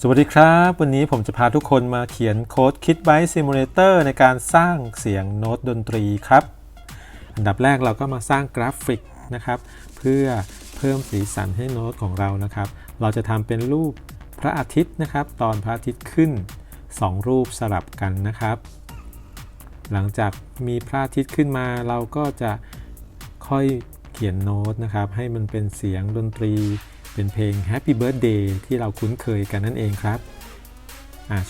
สวัสดีครับ วันนี้ผมจะพาทุกคนมาเขียนโค้ด Kit Byte Simulator ในการสร้างเสียงโน้ตดนตรีครับ อันดับแรกเราก็มาสร้างกราฟิกนะครับ เพื่อเพิ่มสีสันให้โน้ตของเรานะครับ เราจะทำเป็นรูปพระอาทิตย์นะครับ ตอนพระอาทิตย์ขึ้น 2 รูปสลับกันนะครับ หลังจากมีพระอาทิตย์ขึ้นมาเราก็จะค่อยเขียนโน้ตนะครับ ให้มันเป็นเสียงดนตรี เป็นเพลง Happy Birthday ที่เราคุ้นเคยกันนั่นเองครับ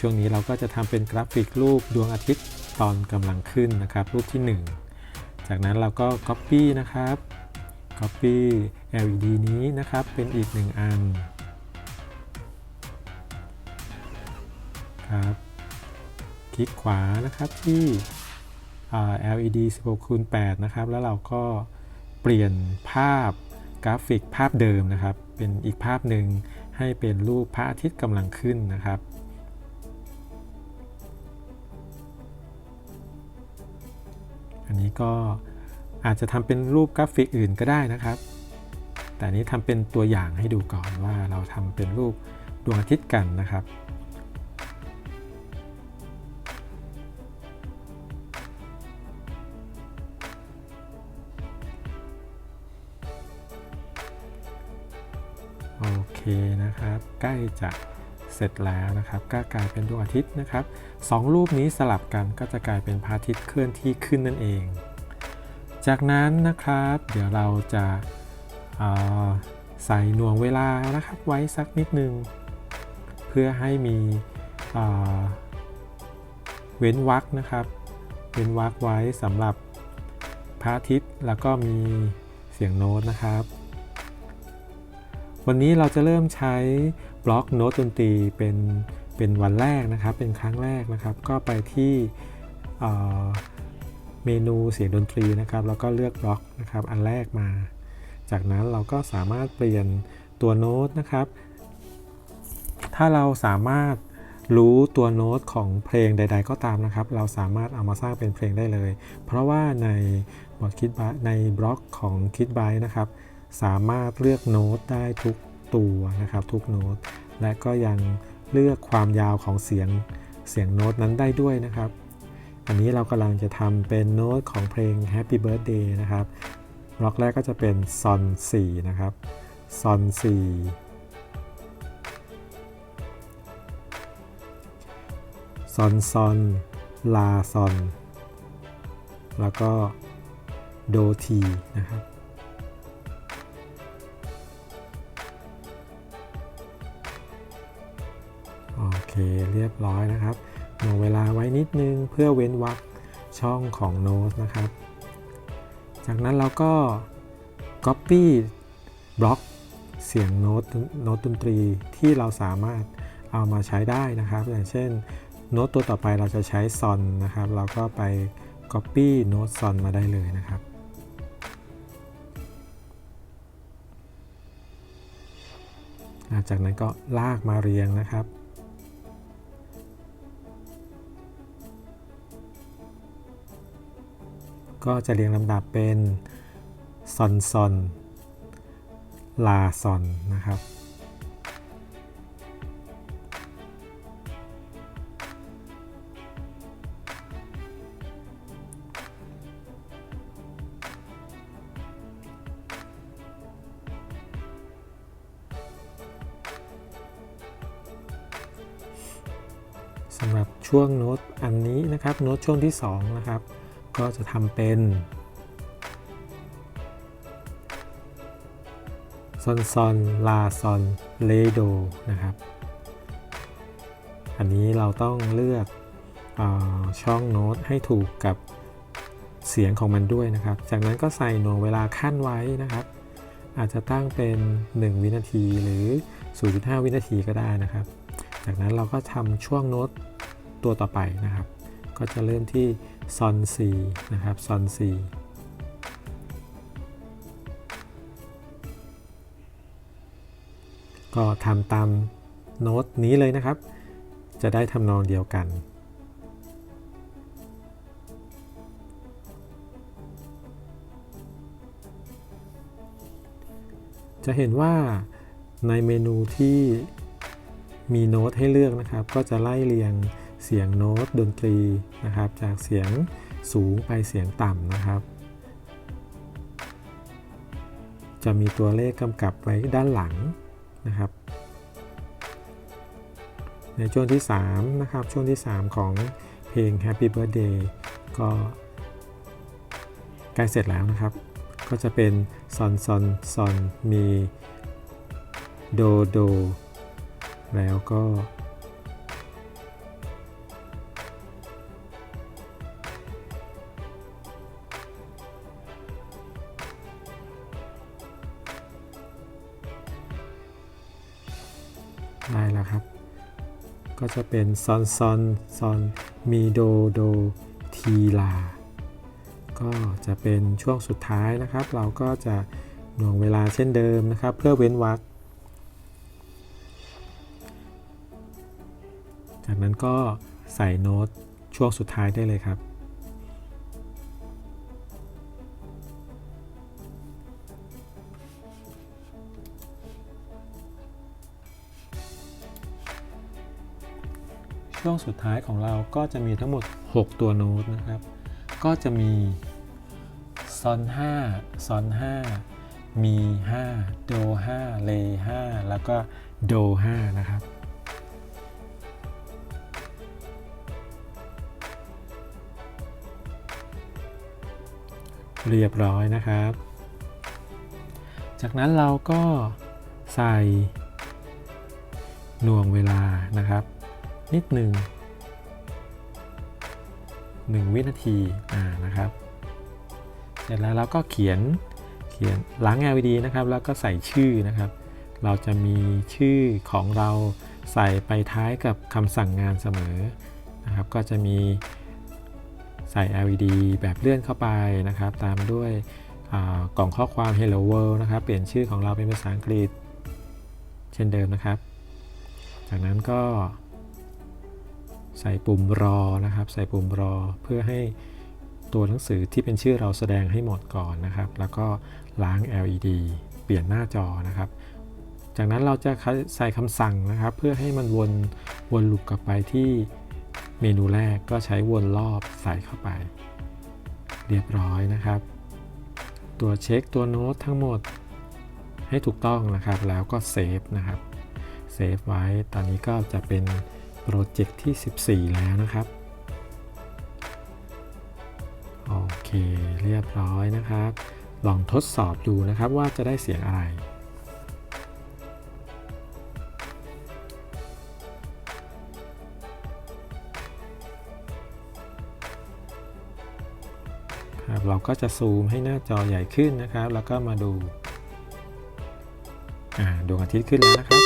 ช่วงนี้เราก็จะทำเป็นกราฟิกรูปดวงอาทิตย์ตอนกำลังขึ้นนะครับ รูปที่ 1 จากนั้นเราก็ Copy นะครับ Copy LED นี้นะครับเป็นอีกหนึ่งอันครับ คลิกขวานะครับที่ LED 16คูณ8นะครับ แล้วเราก็เปลี่ยนภาพ กราฟิกภาพเดิมนะครับ เป็นอีกภาพหนึ่งให้เป็นรูปพระอาทิตย์กำลังขึ้นนะครับ อันนี้ก็อาจจะทำเป็นรูปกราฟิกอื่นก็ได้นะครับ แต่นี้ทำเป็นตัวอย่างให้ดูก่อนว่าเราทำเป็นรูปดวงอาทิตย์กันนะครับ นะครับ ใกล้จะเสร็จแล้วนะครับ ก็กลายเป็นดวงอาทิตย์นะครับสองรูปนี้สลับกันก็จะกลายเป็นพระอาทิตย์เคลื่อนที่ขึ้นนั่นเอง จากนั้นนะครับ เดี๋ยวเราจะใส่หน่วงเวลานะครับไว้สักนิดนึง เพื่อให้มีเอ่อเว้นวรรคนะครับ เว้นวรรคไว้สำหรับพระอาทิตย์แล้วก็มีเสียงโน้ตนะครับ วันนี้เราจะเริ่มใช้บล็อกโน้ตดนตรีเป็นเป็นวันแรกนะครับ เป็นครั้งแรกนะครับ ก็ไปที่เมนูเสียงดนตรีนะครับ แล้วก็เลือกบล็อกนะครับ อันแรกมา จากนั้นเราก็สามารถเปลี่ยนตัวโน้ตนะครับ ถ้าเราสามารถรู้ตัวโน้ตของเพลงใด ๆ ก็ตามนะครับ เราสามารถเอามาสร้างเป็นเพลงได้เลย เพราะว่าในบอร์ดคิดในบล็อกของคิดไบนะครับ สามารถเลือกโน้ตได้ทุก ตัวนะครับทุกโน้ต และก็ยังเลือกความยาวของเสียงเสียงโน้ตนั้นได้ด้วยนะครับ อันนี้เรากำลังจะทำเป็นโน้ตของเพลง Happy Birthday นะครับบล็อกแรกก็จะเป็นซอน4นะครับซอน4ซอนซอนลาซอน แล้วก็โดทีนะครับ เรียบร้อยนะครับหน่วงเวลาไว้นิดนึงเพื่อเว้นวรรคช่องของโน้ตนะครับ จากนั้นเราก็ Copy บล็อกเสียงโน้ตโน้ตดนตรีที่เราสามารถเอามาใช้ได้นะครับ อย่างเช่น โน้ตตัวต่อไปเราจะใช้ซอนนะครับ เราก็ไป Copy โน้ตซอนมาได้เลยนะครับจากนั้นก็ลากมาเรียงนะครับ ก็จะเรียงลำดับเป็นซอนซอนลาซอนนะครับ สำหรับช่วงโน้ตอันนี้นะครับ โน้ตช่วงที่ 2 นะครับ ก็จะทำเป็นซอนซอนลาซอนเลโดนะครับ อันนี้เราต้องเลือกอช่องโน้ตให้ถูกกับเสียงของมันด้วยนะครับ จากนั้นก็ใส่หน่วงเวลาขั้นไว้นะครับ อาจจะตั้งเป็น 1 วินาทีหรือ 0.5 วินาทีก็ได้นะครับ จากนั้นเราก็ทำช่วงโน้ตตัวต่อไปนะครับ ก็จะเริ่มที่ซอน4นะครับซอน4ก็ทำตามโน้ตนี้เลยนะครับ จะได้ทำนองเดียวกันจะเห็นว่าในเมนูที่มีโน้ตให้เลือกนะครับ ก็จะไล่เรียง เสียงโน้ตดนตรีนะครับ จากเสียงสูงไปเสียงต่ำนะครับ จะมีตัวเลขกำกับไว้ด้านหลังนะครับ ในช่วงที่3นะครับช่วงที่ 3 ของเพลง Happy Birthday ก็ใกล้เสร็จแล้วนะครับ ก็จะเป็นซอนซอนซอนมีโดโดแล้วก็ ได้แล้วครับ ก็จะเป็นซอนซอนซอนมีโดโดทีลา ก็จะเป็นช่วงสุดท้ายนะครับ เราก็จะหน่วงเวลาเช่นเดิมนะครับ เพื่อเว้นวรรคจากนั้นก็ใส่โน้ตช่วงสุดท้ายได้เลยครับ ช่วงสุดท้ายของเราก็จะมีทั้งหมด 6 ตัวโน้ตนะครับ ก็จะมีซอน5ซอน5 มี 5 โด 5 เล 5 แล้วก็โด 5 นะครับเรียบร้อยนะครับ จากนั้นเราก็ใส่หน่วงเวลานะครับ นิดหนึ่ง1 วินาทีอ่านะครับ เสร็จแล้วเราก็เขียนเขียนล้าง LED นะครับ แล้วก็ใส่ชื่อนะครับ เราจะมีชื่อของเราใส่ไปท้ายกับคำสั่งงานเสมอนะครับ ก็จะมีใส่ LED แบบเลื่อนเข้าไปนะครับ ตามด้วยกล่องข้อความ Hello World นะครับ เปลี่ยนชื่อของเราเป็นภาษาอังกฤษ เช่นเดิมนะครับ จากนั้นก็ ใส่ปุ่มรอนะครับ ใส่ปุ่มรอเพื่อให้ตัวหนังสือที่เป็นชื่อเราแสดงให้หมดก่อนนะครับ แล้วก็ล้าง LED เปลี่ยนหน้าจอนะครับ จากนั้นเราจะใส่คำสั่งนะครับ เพื่อให้มันวนวนลูปกลับไปที่เมนูแรกก็ใช้วนรอบใส่เข้าไป เรียบร้อยนะครับ ตัวเช็คตัวโน้ตทั้งหมดให้ถูกต้องนะครับ แล้วก็เซฟนะครับเซฟไว้ตอนนี้ก็จะเป็น โปรเจกต์ที่ 14 แล้วนะครับ โอเค เรียบร้อยนะครับ ลองทดสอบดูนะครับว่าจะได้เสียงอะไรครับเราก็จะซูมให้หน้าจอใหญ่ขึ้นนะครับ แล้วก็มาดูอ่าดวงอาทิตย์ขึ้นแล้วนะครับ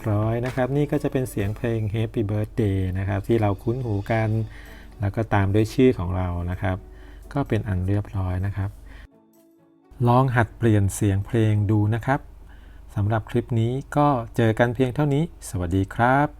บร้อยนะครับ นี่ก็จะเป็นเสียงเพลง Happy Birthday นะครับ ที่เราคุ้นหูกัน แล้วก็ตามด้วยชื่อของเรานะครับ ก็เป็นอันเรียบร้อยนะครับ ลองหัดเปลี่ยนเสียงเพลงดูนะครับสำหรับคลิปนี้ก็เจอกันเพียงเท่านี้ สวัสดีครับ